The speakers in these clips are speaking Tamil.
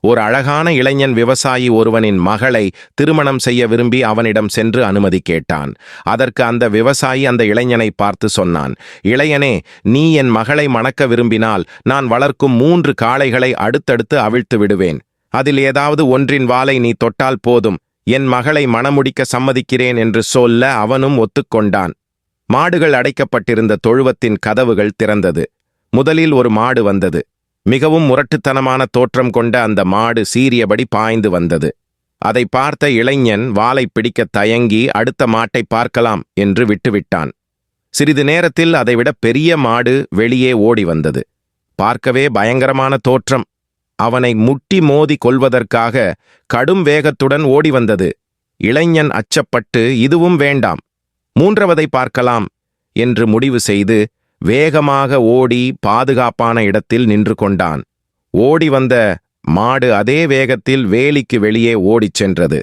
ஒரு அழகான இளைஞன் விவசாயி ஒருவனின் மகளை திருமணம் செய்ய விரும்பி அவனிடம் சென்று அனுமதி கேட்டான். அதற்கு அந்த விவசாயி அந்த இளைஞனை பார்த்து சொன்னான் இளையனே நீ என் மகளை மணக்க விரும்பினால் நான் வளர்க்கும் மூன்று காளைகளை அடுத்தடுத்து அவிழ்த்து விடுவேன். அதில் ஏதாவது ஒன்றின் வாளை நீ தொட்டால் போதும். என் மகளை மணமுடிக்க சம்மதிக்கிறேன் என்று சொல்ல அவனும் ஒத்துக்கொண்டான். மாடுகள் அடைக்கப்பட்டிருந்த தொழுவத்தின் கதவுகள் திறந்தது. முதலில் ஒரு மாடு வந்தது. மிகவும் முரட்டுத்தனமான தோற்றம் கொண்ட அந்த மாடு சீரியபடி பாய்ந்து வந்தது. அதை பார்த்த இளைஞன் வாலை பிடிக்க தயங்கி அடுத்த மாட்டை பார்க்கலாம் என்று விட்டுவிட்டான். சிறிது நேரத்தில் அதைவிட பெரிய மாடு வெளியே ஓடி வந்தது. பார்க்கவே பயங்கரமான தோற்றம். அவனை முட்டி மோதி கொள்வதற்காக கடும் வேகத்துடன் ஓடி வந்தது. இளைஞன் அச்சப்பட்டு இதுவும் வேண்டாம். மூன்றவதை பார்க்கலாம் என்று முடிவு செய்து வேகமாக ஓடி பாதுகாப்பான இடத்தில் நின்று கொண்டான். ஓடி வந்த மாடு அதே வேகத்தில் வேலிக்கு வெளியே ஓடிச் சென்றது.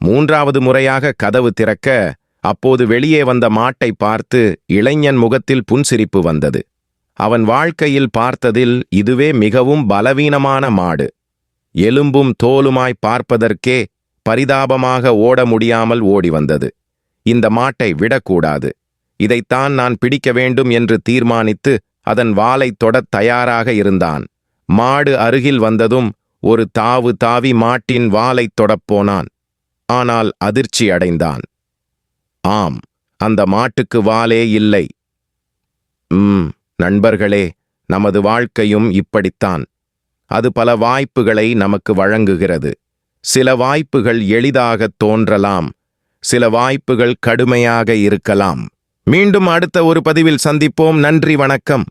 மூன்றாவது முறையாக கதவு திறக்க அப்போது வெளியே வந்த மாட்டை பார்த்து இளைஞன் முகத்தில் புன்சிரிப்பு வந்தது. அவன் வாழ்க்கையில் பார்த்ததில் இதுவே மிகவும் பலவீனமான மாடு. எலும்பும் தோலுமாய் பார்ப்பதற்கே பரிதாபமாக ஓட முடியாமல் ஓடி வந்தது. இந்த மாட்டை விடக்கூடாது. இதைத்தான் நான் பிடிக்க வேண்டும் என்று தீர்மானித்து அதன் வாலைத் தொடத் தயாராக இருந்தான். மாடு அருகில் வந்ததும் ஒரு தாவு தாவி மாட்டின் வாலைத் தொடப் போனான். ஆனால் அதிர்ச்சி அடைந்தான். ஆம் அந்த மாட்டுக்கு வாலே இல்லை. ம் நண்பர்களே நமது வாழ்க்கையும் இப்படித்தான். அது பல வாய்ப்புகளை நமக்கு வழங்குகிறது. சில வாய்ப்புகள் எளிதாகத் தோன்றலாம். சில வாய்ப்புகள் கடுமையாக இருக்கலாம். மீண்டும் அடுத்த ஒரு பதிவில் சந்திப்போம். நன்றி வணக்கம்.